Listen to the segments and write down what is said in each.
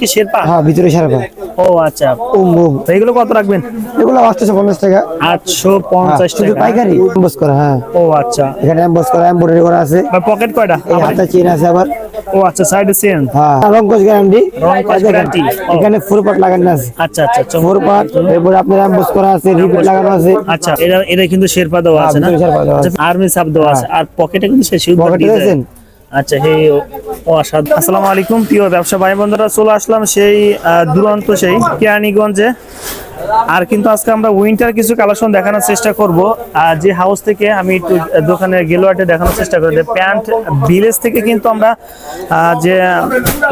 কি শেরপা? হ্যাঁ ভিতরে সারা ও আচ্ছা। উম উম। তো এগুলো কত রাখবেন? এগুলো আটশো পঞ্চাশ টাকা। আটশো হ্যাঁ, পঞ্চাশ শুধু টাকা। পাইকারি। এমবস করা হ্যাঁ। ও আচ্ছা। এখানে এমবস করা এমব্রয়ডারি করা আছে। বা পকেট কয়টা? হাতে চেন আছে আবার। ও আচ্ছা সাইডে সেন হ্যাঁ। গ্যারান্টি রংকশ guarantee, এখানে ফুল পাট লাগানো আছে। আচ্ছা আচ্ছা আচ্ছা। পাট এরপরে আপনার এমবস করা আছে রিপিট লাগানো আছে। আচ্ছা এটা এটা কিন্তু শেরপা দেওয়া আছে না? ভিতরে শেরপা দেওয়া আছে। আর্মি সাপ দেওয়া আছে। আর পকেটে কিন্তু সে পকেটে? আচ্ছা হে ও আসাদ। আসসালামু আলাইকুম, প্রিয় ব্যবসা ভাই বন্ধুরা, চলে আসলাম সেই দুরন্ত সেই কেরানীগঞ্জে। আর কিন্তু আজকে আমরা উইন্টার কিছু কালেকশন দেখানোর চেষ্টা করব। আর যে হাউস থেকে আমি একটু দোকানে গেলোয়াটে দেখানোর চেষ্টা করি প্যান্ট ভিলেজ থেকে কিন্তু আমরা যে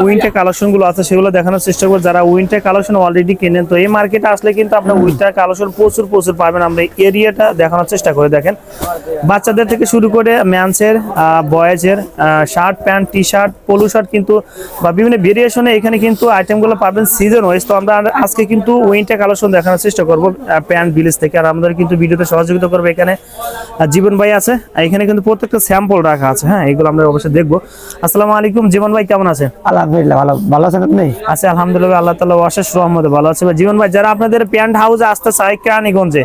উইন্টার কালেকশনগুলো আছে সেগুলো দেখানোর চেষ্টা করব। যারা উইন্টার কালেকশন অলরেডি কেনেন, তো এই মার্কেটে আসলে কিন্তু আপনার উইন্টার কালেকশন প্রচুর প্রচুর পাবেন। আমরা এরিয়াটা দেখানোর চেষ্টা করে দেখেন। বাচ্চাদের থেকে শুরু করে ম্যানসের বয়েজের shirt pant T shirt polo shirt কিন্তু বা বিভিন্ন ভেরিয়েশনে এখানে কিন্তু আইটেমগুলো পাবেন সিজন ওয়াইজ তো আমরা আজকে কিন্তু উইন্টার কালেকশন দেখানোর চেষ্টা করব প্যান্ট ভিলেজ থেকে। আর আমাদের কিন্তু ভিডিওতে সহযোগিতা করবে এখানে জীবন ভাই আছে। আর এখানে কিন্তু প্রত্যেকটা স্যাম্পল রাখা আছে হ্যাঁ এগুলো আমরা অবশ্যই দেখব। আসসালামু আলাইকুম জীবন ভাই কেমন আছে? আলহামদুলিল্লাহ ভালো ভালো আছেন আপনি? আছে আলহামদুলিল্লাহ আল্লাহ তালা অশেষ রহমতে ভালো আছে। জীবন ভাই যারা আপনাদের প্যান্ট হাউসে আসতে চায় কেরানীগঞ্জে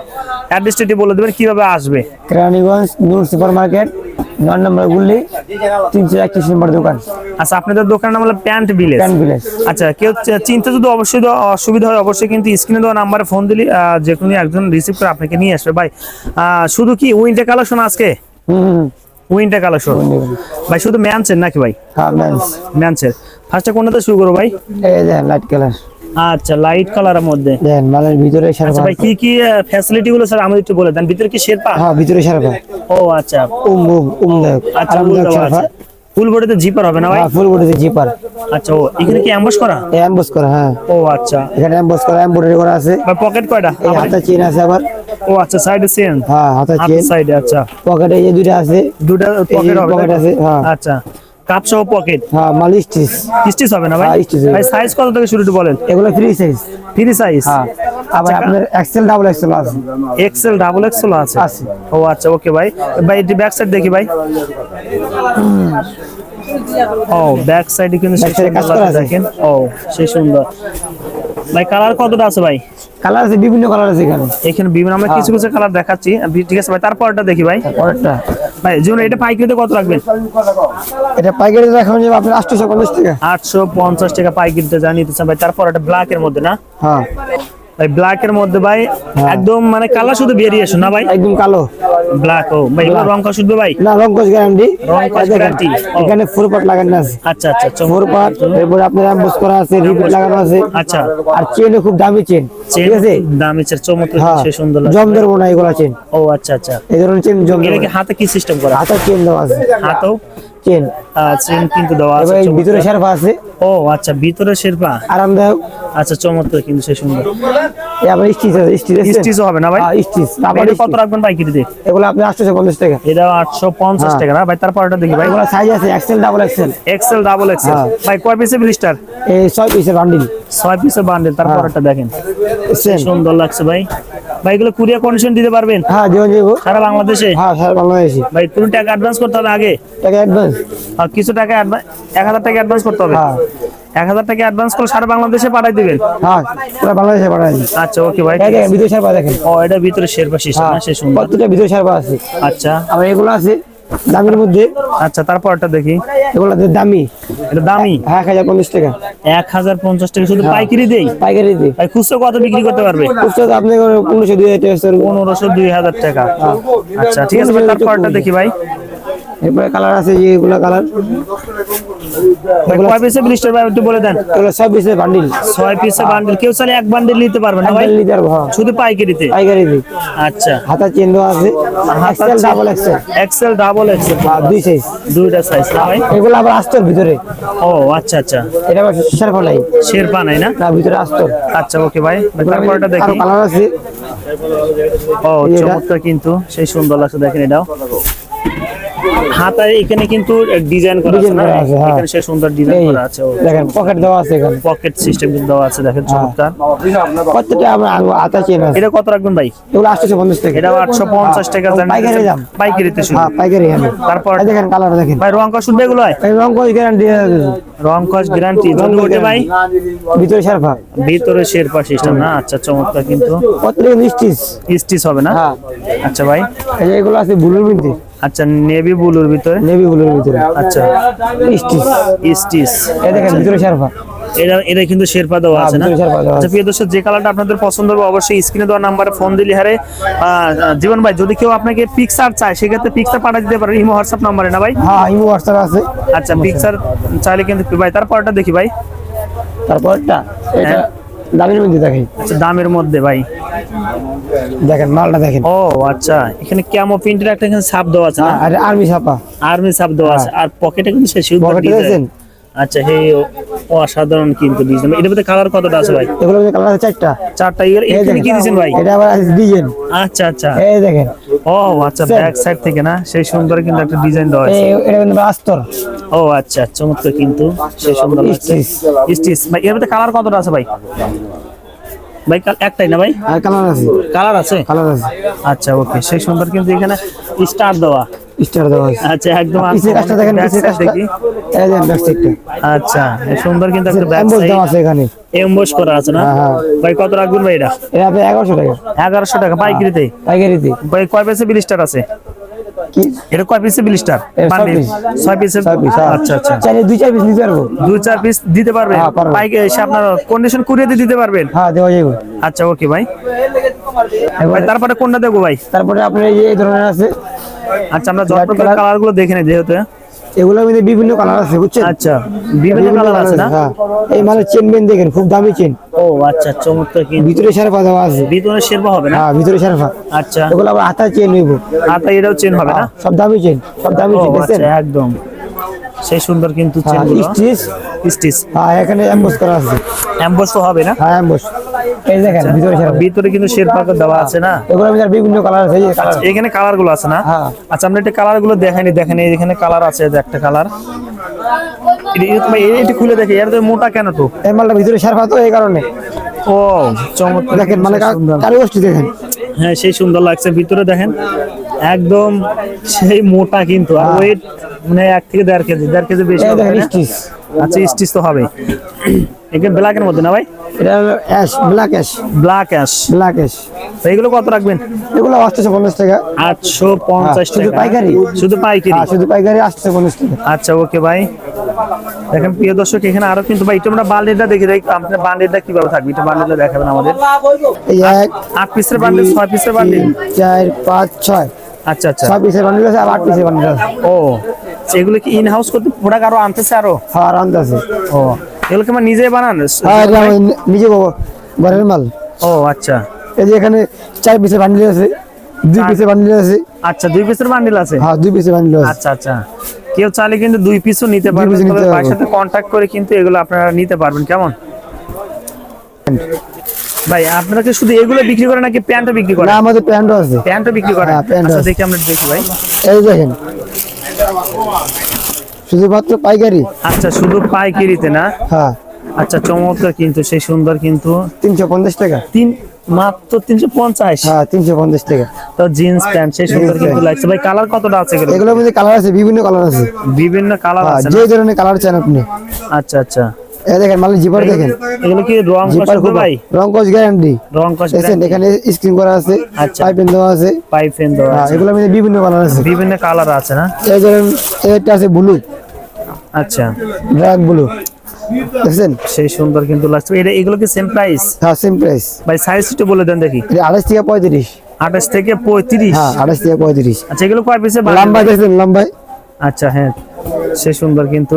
অ্যাড্রেসটি বলে দেবেন কীভাবে আসবে? কেরানীগঞ্জ নূর সুপার মার্কেট নয় নম্বর গুল্লি তিনশো একত্রিশ নম্বর দোকান। আচ্ছা আপনাদের দোকানের নাম হলো প্যান্ট ভিলেজ। Pant village. আচ্ছা কেউ চি- চিনতে যদি অবশ্যই অসুবিধা হয় অবশ্যই কিন্তু স্ক্রিনে দেওয়া নাম্বারে ফোন দিলি আহ, যে কোনো একজন রিসিভ করে আপনাকে নিয়ে আসবে। ভাই শুধু কি উইন্টার কালেকশন আজকে? হুম হুম উইন্টার কালেকশন ভাই শুধু ম্যানসের নাকি ভাই? হ্যাঁ ম্যান্স ম্যানসের ফার্স্টে কোনটাতে শুরু করো ভাই? এই লাইট কালার আচ্ছা লাইট কালারের মধ্যে। মালের ভিতরে সারা আচ্ছা ভাই কি কি ফ্যাসিলিটি গুলো স্যার আমাদের একটু বলে দেন। ভিতরে কি শেরপা? হ্যাঁ ভিতরে সারা ও আচ্ছা। উম উম আচ্ছা বুঝতে ফুল বডিতে জিপার হবে না ভাই? ফুল বডিতে জিপার আচ্ছা ও এখানে কি অ্যাম্বাস করা? এমবস করা হ্যাঁ। ও আচ্ছা। এখানে এমবস করা এমব্রয়ডারি করা আছে। পকেট কয়টা? হাতে চেন আছে আবার। ও আচ্ছা সাইডে সেন হ্যাঁ হাতে চেন সাইডে আচ্ছা। পকেটে এই দুইটা আছে। দুটা পকেট হবে পকেট আছে হ্যাঁ। আচ্ছা। কাপ সহ পকেট হ্যাঁ মাল স্টিচ স্টিচ হবে না ভাই? হ্যাঁ, ভাই সাইজ কত থেকে শুরু বলেন। এগুলো ফ্রি সাইজ ফ্রি সাইজ হ্যাঁ। আবার আপনার এক্সেল ডাবল এক্সেল আছে। এক্সেল ডাবল এক্সেল আছে? আছে। ও আচ্ছা ওকে ভাই। ভাই এটি ব্যাক সাইড দেখি ভাই। ও ব্যাক সাইডে কিন্তু। দেখেন। ও সেই সুন্দর। ভাই কালার কতটা আছে ভাই? কালার আছে বিভিন্ন কালার আছে এখানে। এখানে বিভিন্ন আমরা কিছু কিছু কালার দেখাচ্ছি। ঠিক আছে ভাই তারপরটা দেখি ভাই। পরেরটা ভাই যেমন এটা পাইকারিতে কত রাখবেন? এটা রাখা যাবে আপনার পঞ্চাশ টাকা। আটশো পঞ্চাশ টাকা পাইকারিতে জানিয়ে দিচ্ছেন ভাই তারপর এটা ব্ল্যাক এর মধ্যে না? হ্যাঁ। ভাই ব্ল্যাক এর মধ্যে ভাই একদম মানে কালার শুধু বেরিয়েছে না ভাই? একদম কালো। ব্ল্যাক ও ভাই এগুলো রং কষ উঠবে ভাই? না রঙ্কশ গ্যারান্টি রংকশ guarantee, ও। এখানে ফুল পাট লাগানো আছে। আচ্ছা আচ্ছা আচ্ছা। ফোর পাট এরপরে আপনার অ্যাম্বুস করা আছে রিপিট লাগানো আছে। আচ্ছা। আর চেনও খুব দামি চেন ঠিক আছে? দামি চের চমৎকার হ্যাঁ। সুন্দর লাগছে। জম ধরবো না এগুলা চেন ও আচ্ছা আচ্ছা। এই ধরনের চেন জম কি হাতে কি সিস্টেম করা? হাতের চেন দেওয়া আছে। হাতেও? চেন চেন কিন্তু দেওয়া আছে। ভিতরে শার্ফ আছে। ও আচ্ছা ভিতরে শেরপা? আরামদায়ক। আচ্ছা চমৎকার কিন্তু সে সুন্দর। আবার স্টিচ আছে স্টিচ আছে? স্টিচও হবে না ভাই? হ্যাঁ স্টিচ তারপরে এটা কত রাখবেন পাইকারিতে এগুলো আপনি আটশোশো পঞ্চাশ টাকা। এটা আটশো পঞ্চাশ হ্যাঁ। টাকা না? ভাই তারপরটা দেখি ভাই। এগুলো সাইজ আছে XL double XL XL double XL. ভাই কয় পিসের ব্লিস্টার এই ছয় পিসের বান্ডিল ছয় পিসের বান্ডেল তারপরটা দেখেন। সেম সুন্দর লাগছে ভাই। ভাই এগুলো কুরিয়ার কন্ডিশন দিতে পারবেন? হ্যাঁ জীবন জীব সারা বাংলাদেশে? হ্যাঁ স্যার বাংলাদেশি। ভাই কোনো টাকা অ্যাডভান্স করতে হবে আগে? টাকা অ্যাডভান্স আর কিছু টাকা এক হাজার টাকা অ্যাডভান্স করতে হবে? হ্যাঁ। এক হাজার টাকা অ্যাডভান্স করে সারা বাংলাদেশে পাঠাই দিবেন? হ্যাঁ পুরো বাংলাদেশে পাঠাই আচ্ছা ওকে ভাই দেখেন বিদেশ দেখেন। ও এটা ভিতরে শেরপা সিস্টেম হ্যাঁ না? সে কতটা বিদেশ সারবা আছে। আচ্ছা। আবার এগুলো আছে দামের মধ্যে। আচ্ছা তারপরটা দেখি। এগুলো দামি। এটা দামি? এক হাজার পঞ্চাশ টাকা। এক হাজার পঞ্চাশ টাকা শুধু হ্যাঁ। পাইকারি দেই? পাইকারি দিই। ভাই খুচরো কত বিক্রি করতে পারবে? আপনি পনেরোশো দুই হাজার টাকা পনেরোশো দুই হাজার টাকা। আচ্ছা ঠিক আছে তারপরটা দেখি ভাই। এরপরে কালার আছে যে এগুলো কালার। কয় পিসে ব্লিস্টার ভাই একটু বলে দেন। এগুলো সব বান্ডিল ছয় পিসে বান্ডেল কেউ চাইলে এক বান্ডেল নিতে পারবে না ভাই? লিটার শুধু পাইকারিতে? পাইকারি আচ্ছা। হাতা চেন দেওয়া আছে। XL double XL XL double XL দুই সাইজ দুইটা সাইজ না ভাই? এগুলো আবার আস্তর ভিতরে। ও আচ্ছা আচ্ছা। এটা আবার শার্প নাই শেরপা নাই না? না ভিতরে আস্তর। আচ্ছা ওকে ভাই। ভাই, তারপরটা দেখি। কালার আছে। ও চমৎকার কিন্তু। সেই সুন্দর লাগছে দেখেন এটাও। হাতায় এখানে কিন্তু ডিজাইন করা আছে না? হ্যাঁ। এখানে সে সুন্দর ডিজাইন করা আছে দেখেন পকেট দেওয়া আছে এখানে। পকেট সিস্টেম কিন্তু দেওয়া আছে দেখেন চমৎকার। প্রত্যেকটা আমরা আতা চেন আছে। এটা কত রাখবেন ভাই? এগুলো আসতেছে পঞ্চাশ টাকা। এটা আটশো পঞ্চাশ টাকা জানেন পাইকারি দাম। পাইকারিতে শুধু হ্যাঁ পাইকারি আমি তারপর? দেখেন কালার দেখেন। ভাই রং কস শুনবে এগুলো হয় রং কোচ গ্যারান্টি রং কস গ্যারান্টি যদি ওঠে ভাই। ভিতরে সারফা ভিতরে শেরপা সিস্টেম না? আচ্ছা চমৎকার কিন্তু। প্রত্যেকটা মিষ্টিস স্টিচ হবে না? হ্যাঁ। আচ্ছা ভাই। এগুলো আছে ব্লুর মধ্যে। আচ্ছা নেভি ব্লুর ভিতরে? নেভি ব্লুর ভিতরে। আচ্ছা। স্টিচ স্টিচ এই দেখেন ভিতরে সারফা এটা এটা কিন্তু শেরপা দেওয়া আছে না? আচ্ছা প্রিয় দর্শক যে কালারটা আপনাদের পছন্দ হবে অবশ্যই স্ক্রিনে দেওয়া নাম্বারে ফোন দিলে হারে জীবন ভাই যদি কেউ আপনাকে পিকচার চায় সেক্ষেত্রে পিকচার পাঠিয়ে দিতে পারেন। ইমো হোয়াটসঅ্যাপ নাম্বারে না ভাই? হ্যাঁ ইমো হোয়াটসঅ্যাপ আছে। আচ্ছা পিকচার চাইলে কিন্তু ভাই তারপরটা দেখি ভাই। তারপরটা এটা দামের মধ্যে দেখেন। আচ্ছা দামের মধ্যে ভাই। দেখেন মালটা দেখেন। ও আচ্ছা। এখানে ক্যামো প্রিন্টের একটা এখানে ছাপ দেওয়া আছে না? হ্যাঁ, আর আর্মি ছাপা আর্মি ছাপ দেওয়া আছে। আর পকেটে কিন্তু সে পকেটে ডিজাইন আচ্ছা হে অসাধারণ কিন্তু ডিজাইন এটার মধ্যে কালার কতটা আছে ভাই? এগুলো কালার আছে চারটা। চারটা ইয়ার। এখানে কি দিয়েছেন ভাই? এটা আবার ডিজাইন আচ্ছা আচ্ছা। এই দেখেন। ও আচ্ছা ব্যাক সাইড থেকে না? সেই সুন্দর কিন্তু একটা ডিজাইন দেওয়া আছে। এটা কিন্তু আস্তর ও আচ্ছা চমৎকার কিন্তু। সেই সুন্দর লাগছে। স্টিচ ভাই এর মধ্যে কালার কতটা আছে ভাই? ভাই একটাই না ভাই? আর কালার আছে। কালার আছে? কালার আছে। আচ্ছা ওকে। সেই সুন্দর কিন্তু এখানে স্টার দেওয়া। স্টার দেওয়া আছে। আচ্ছা একদম পিছের কাজটা দেখেন back কাজটা দেখি। এই দেখেন ব্যাক আচ্ছা এই সুন্দর কিন্তু একটা ব্যাক এমবস আছে এখানে। এমবস করা আছে না? হ্যাঁ, হ্যাঁ। ভাই কত রাখবেন ভাই এটা? এটা আপনি এগারোশো টাকা। টাকা পাইকারিতে? পাইকারিতে। ভাই কয় পিসে আছে? কি? এটা কয় পিসে বিলিস্টার ছয় পিসে আচ্ছা আচ্ছা। চাইলে দুই চার পিস নিতে পারব। দুই চার পিস দিতে পারবেন? হ্যাঁ। বাইকে এসে আপনার কন্ডিশন কুরিয়ে দিতে পারবেন? হ্যাঁ দেওয়া যাবে আচ্ছা ওকে ভাই। তারপরে কোনটা দেখব ভাই? তারপরে আপনার এই ধরনের আছে। আচ্ছা আমরা যত। কালারগুলো দেখে নেই যেহেতু এগুলোর মধ্যে বিভিন্ন কালার আছে বুঝছেন? আচ্ছা বিভিন্ন কালার আছে না? হ্যাঁ। এই মানে চেন বেন দেখেন খুব দামি চেন ও আচ্ছা চমৎকার কি ভিতরে শেরপা দেওয়া আছে। ভিতরে শেরপা হবে না? হ্যাঁ ভিতরে শেরপা। আচ্ছা। এগুলো আবার হাতা চেন নিব। হাতা এটাও চেন হবে না? সব দামি চেন সব দামি চেন আচ্ছা একদম। সেই সুন্দর কিন্তু হ্যাঁ স্টিচ স্টিচ হ্যাঁ এখানে এমবস করা আছে। এমবস তো হবে না? হ্যাঁ এমবস এই দেখেন ভিতরে ভিতরে কিন্তু শেরপা দেওয়া আছে না? এগুলোর মধ্যে বিভিন্ন কালার আছে এই কালার এখানে কালারগুলো আছে না। আচ্ছা আমরা একটা কালারগুলো দেখাইনি দেখেন এখানে কালার আছে একটা কালার এটা খুলে দেখে এর মোটা কেন তো? এই মালটা ভিতরে তো এই কারণে। ও চমৎকার। দেখেন মানে সেই সুন্দর। দেখেন। হ্যাঁ সেই সুন্দর লাগছে। ভিতরে দেখেন একদম সেই মোটা কিন্তু আর ওয়েট মানে এক থেকে দেড় কেজি দেড় কেজি বেশি হবে? স্টিচ। আচ্ছা স্টিচ তো হবে এখানে ব্ল্যাকের মধ্যে না ভাই? এটা ash black ash black ash black ash তো এগুলো কত রাখবেন? এগুলো আসতেছে পঞ্চাশ টাকা। আটশো পঞ্চাশ হ্যাঁ, শুধু টাকা। পাইকারি? শুধু পাইকারি? শুধু পাইকারি আসতেছে পঞ্চাশ টাকা। আচ্ছা ওকে ভাই। দেখেন প্রিয় দর্শক এখানে আরও কিন্তু ভাই একটু আমরা বান্ডিলটা দেখে দেখ আপনার বান্ডিলটা কীভাবে থাকবে? এটা বান্ডিলটা দেখাবেন আমাদের। এই এক আট পিসের বান্ডিল ছয় পিসের বান্ডিল চার পাঁচ ছয়। আচ্ছা আচ্ছা। ছয় পিসের বান্ডিল আছে আর আট পিসের বান্ডিল আছে। ও এগুলো কি ইন হাউস করতে প্রোডাক্ট আরও আনতেছে আরও? হ্যাঁ আরামতে আছে ও এগুলো কি আমার নিজে বানান? হ্যাঁ নিজে ঘরের মাল। ও আচ্ছা। এই যে এখানে চার পিসের বান্ডিল আছে দুই পিসের বান্ডিল আছে। আচ্ছা দুই পিসের বান্ডিল আছে? হ্যাঁ দুই পিসের বান্ডিল আছে। আচ্ছা আচ্ছা। কেউ চাইলে কিন্তু দুই পিসও নিতে পারবেন তবে। ভাইয়ের সাথে কন্ট্যাক্ট করে কিন্তু এগুলো আপনারা নিতে পারবেন কেমন? ভাই আপনারা কি শুধু এগুলো বিক্রি করেন নাকি প্যান্টও বিক্রি করেন? না আমাদের প্যান্টও আছে। প্যান্টও বিক্রি করেন? হ্যাঁ, আচ্ছা। দেখি আমরা দেখি ভাই। এই দেখেন। শুধুমাত্র পাইকারি? আচ্ছা শুধু পাইকারিতে না? হ্যাঁ। আচ্ছা চমৎকার কিন্তু সেই সুন্দর কিন্তু তিনশো পঞ্চাশ টাকা। তিন মাত্র তিনশো পঞ্চাশ? হ্যাঁ তিনশো পঞ্চাশ টাকা। তো জিন্স প্যান্ট সেই সুন্দর কিন্তু লাগছে। ভাই কালার কতটা আছে এগুলো এগুলোর মধ্যে কালার আছে বিভিন্ন কালার আছে। বিভিন্ন কালার হ্যাঁ, আছে যে ধরনের কালার চান আপনি। আচ্ছা আচ্ছা। এই দেখেন মালের জিপার দেখেন। এগুলো কি রং জিপার খুব ভাই রং কস গ্যারান্টি রং দেখছেন এখানে স্ক্রিন করা আছে আচ্ছা। দেওয়া আছে। পাইপ দেওয়া হ্যাঁ, আছে। এগুলোর মধ্যে বিভিন্ন কালার আছে। বিভিন্ন কালার আছে না? এই ধরেন একটা আছে ব্লু আচ্ছা। ব্ল্যাক ব্লু দেখছেন? সেই সুন্দর কিন্তু লাগছে এটা এগুলো কি সেম প্রাইস হ্যাঁ সেম প্রাইস ভাই সাইজ একটু বলে দেন দেখি। এটা আড়াইশ থেকে পঁয়ত্রিশ। আঠাশ থেকে পঁয়ত্রিশ? হ্যাঁ আড়াইশ থেকে পঁয়ত্রিশ। আচ্ছা এগুলো কয় পিসে লাম্বাই দেখছেন লাম্বাই আচ্ছা হ্যাঁ সে সুন্দর কিন্তু।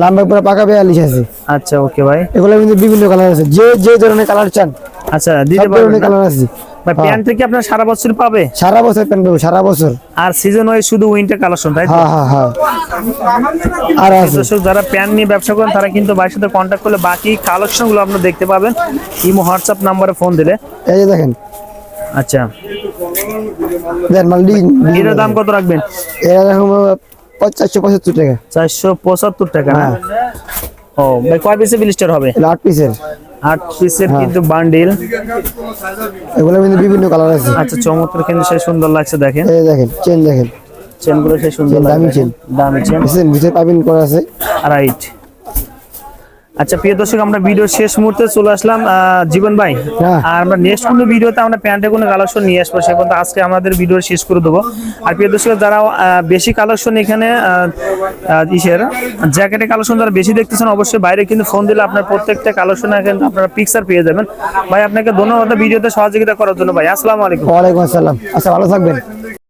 লাম্বাই পুরো পাকা বিয়াল্লিশ আছে। আচ্ছা ওকে ভাই। এগুলো কিন্তু বিভিন্ন কালার আছে। যে যে ধরনের কালার চান আচ্ছা দিতে পারবেন কালার আছে। ভাই প্যান্ট থেকে আপনার সারা বছর পাবে? সারা বছর প্যান্ট পাবো সারা বছর। আর সিজন ওয়াইজ শুধু উইন্টার কালেকশন তাই? হ্যাঁ হ্যাঁ হ্যাঁ। আর দর্শক যারা প্যান্ট নিয়ে ব্যবসা করেন তারা কিন্তু ভাইয়ের সাথে কন্ট্যাক্ট করলে বাকি কালেকশনগুলো আপনারা দেখতে পাবেন। ইমো হোয়াটসঅ্যাপ নাম্বারে ফোন দিলে। এই যে দেখেন। আচ্ছা। দেন মাল এটার দাম কত রাখবেন? এরা চারশো পঁচাত্তর টাকা? চারশো পঁচাত্তর টাকা। না? হ্যাঁ। ও ভাই কয় পিসের ব্লিস্টার হবে? আট পিসের আট পিসের হ্যাঁ। কিন্তু বান্ডিল এগুলো কিন্তু বিভিন্ন কালার আছে। আচ্ছা চমৎকার কিন্তু সে সুন্দর লাগছে দেখেন। এই দেখেন চেন দেখেন। চেনগুলো সে সুন্দর দামি চেন। দামি চেন ভিতরে পাইপিং করা আছে। রাইট আচ্ছা প্রিয় দর্শক আমরা ভিডিও শেষ মুহূর্তে চলে আসলাম জীবন ভাই। হ্যাঁ। আর আমরা নেক্সট কোনো ভিডিওতে আমরা প্যান্টে কোনো কালেকশন নিয়ে আসব সে পর্যন্ত আজকে আমাদের ভিডিও শেষ করে দেবো। আর প্রিয় দর্শক যারা বেশি কালেকশন এখানে ইসের জ্যাকেটের কালেকশন যারা বেশি দেখতেছেন অবশ্যই বাইরে কিন্তু ফোন দিলে আপনার প্রত্যেকটা কালেকশনে কিন্তু আপনারা পিকচার পেয়ে যাবেন। ভাই আপনাকে ধন্যবাদ ভিডিওতে সহযোগিতা করার জন্য ভাই। আসসালামু আলাইকুম। ওয়ালাইকুম আসসালাম। আচ্ছা ভালো থাকবেন।